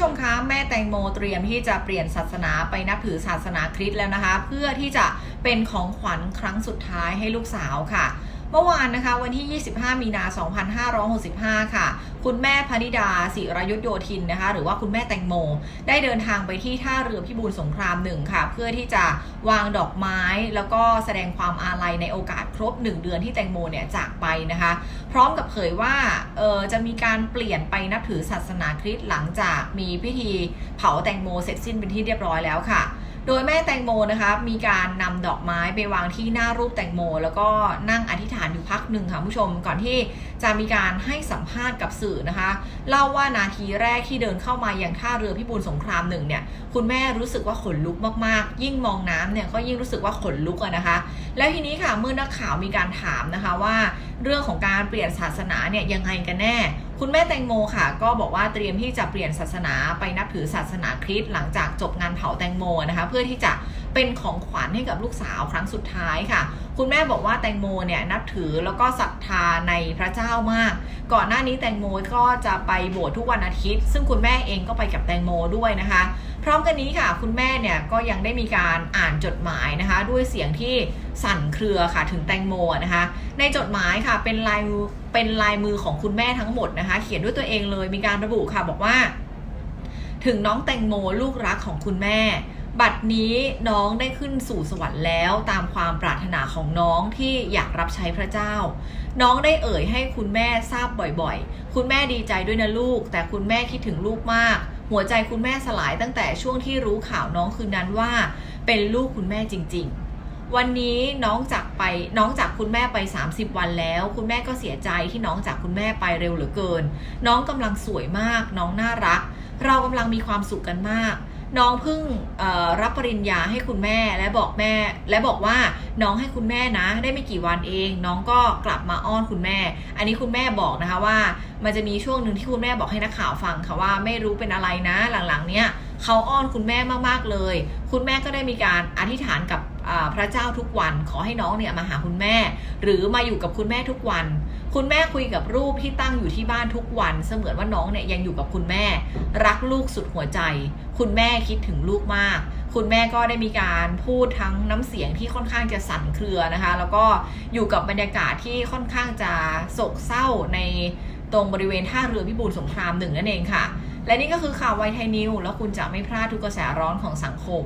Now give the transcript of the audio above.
ผู้ชมคะแม่แตงโมเตรียมที่จะเปลี่ยนศาสนาไปนับถือศาสนาคริสต์แล้วนะคะ เพื่อที่จะเป็นของขวัญครั้งสุดท้ายให้ลูกสาวค่ะ เมื่อวานนะคะวันที่ 25 มีนา 2565 ค่ะ คุณแม่พนิดาศิรยุทธโยธินนะคะ หรือว่าคุณแม่แตงโม ได้เดินทางไปที่ท่าเรือพิบูลสงครามหนึ่งค่ะ เพื่อที่จะวางดอกไม้ แล้วก็แสดงความอาลัยในโอกาสครบ 1 เดือนที่แตงโมเนี่ยจากไปนะคะ พร้อมกับเผยว่าเออจะมีการเปลี่ยนไปนับถือศาสนาคริสต์หลังจากมีพิธีเผาแตงโมเสร็จสิ้นเป็นที่เรียบร้อยแล้วค่ะ โดยแม่แตงโมนะคะมีการนำดอกไม้ไปวางที่หน้ารูปแตงโม แล้วก็นั่งอธิษฐานอยู่พักหนึ่งค่ะผู้ชม ก่อนที่จะมีการให้สัมภาษณ์กับสื่อนะคะ เล่าว่านาทีแรกที่เดินเข้ามาอย่างท่าเรือพิบูลสงครามหนึ่งเนี่ยคุณแม่รู้สึกว่าขนลุกมากๆ ยิ่งมองน้ำเนี่ยก็ยิ่งรู้สึกว่าขนลุกอะนะคะ แล้วทีนี้ค่ะเมื่อนักข่าวมีการถามนะคะว่า เรื่องของการเปลี่ยนศาสนาเนี่ยยังไงกันแน่ คุณแม่แตงโมค่ะ ก็บอกว่าเตรียมที่จะเปลี่ยนศาสนาไปนับถือศาสนาคริสต์หลังจากจบงานเผาแตงโมนะคะ เพื่อที่จะเป็นของขวัญให้กับลูกสาวครั้งสุดท้ายค่ะ คุณแม่บอกว่าแตงโมเนี่ยนับถือแล้วก็ศรัทธาในพระเจ้ามาก ก่อนหน้านี้แตงโมก็จะไปโบสถ์ทุกวันอาทิตย์ ซึ่งคุณแม่เองก็ไปกับแตงโมด้วยนะคะ พร้อมกันนี้ค่ะ คุณแม่เนี่ยก็ยังได้มีการอ่านจดหมายนะคะ ด้วยเสียงที่สั่นเครือค่ะถึงแตงโมนะคะ ในจดหมายค่ะเป็นลายเป็นลายมือของคุณแม่ทั้งหมดนะคะ เขียนด้วยตัวเองเลยมีการระบุค่ะบอกว่า ถึงน้องแตงโมลูกรักของคุณแม่ บัดนี้น้องได้ขึ้นสู่สวรรค์แล้วตามความปรารถนาของน้องที่อยากรับใช้พระเจ้า น้องได้เอ่ยให้คุณแม่ทราบบ่อยๆ คุณแม่ดีใจด้วยนะลูก แต่คุณแม่คิดถึงลูกมาก หัวใจคุณแม่สลายตั้งแต่ช่วงที่รู้ข่าวน้องคืนนั้นว่า เป็นลูกคุณแม่จริง ๆวันนี้น้องจากไปน้องจากคุณแม่ไป 30 วันแล้ว คุณแม่ก็เสียใจที่น้องจากคุณแม่ไปเร็วเหลือเกิน น้องกำลังสวยมาก น้องน่ารัก เรากำลังมีความสุขกันมาก น้องเพิ่งรับปริญญาให้คุณแม่และบอกแม่ และบอกว่าน้องให้คุณแม่นะ ได้ไม่กี่วันเอง น้องก็กลับมาอ้อนคุณแม่ อันนี้คุณแม่บอกนะคะว่า มันจะมีช่วงหนึ่งที่คุณแม่บอกให้นักข่าวฟังค่ะว่าไม่รู้เป็นอะไรนะหลังๆ เนี้ยเขาอ้อนคุณแม่มากๆเลย คุณแม่ก็ได้มีการอธิษฐานกับ พระเจ้าทุกวัน ขอให้น้องเนี่ยมาหาคุณแม่ หรือมาอยู่กับคุณแม่ทุกวัน คุณแม่คุยกับรูปที่ตั้งอยู่ที่บ้านทุกวัน เสมือนว่าน้องเนี่ยยังอยู่กับคุณแม่ รักลูกสุดหัวใจ คุณแม่คิดถึงลูกมาก คุณแม่ก็ได้มีการพูดทั้งน้ำเสียงที่ค่อนข้างจะสั่นเครือนะคะ แล้วก็อยู่กับบรรยากาศที่ค่อนข้างจะโศกเศร้าในตรงบริเวณท่าเรือพิบูลสงครามหนึ่งนั่นเองค่ะ และนี่ก็คือข่าวไวไทยนิวแล้วคุณจะไม่พลาดทุกกระแสร้อนของสังคม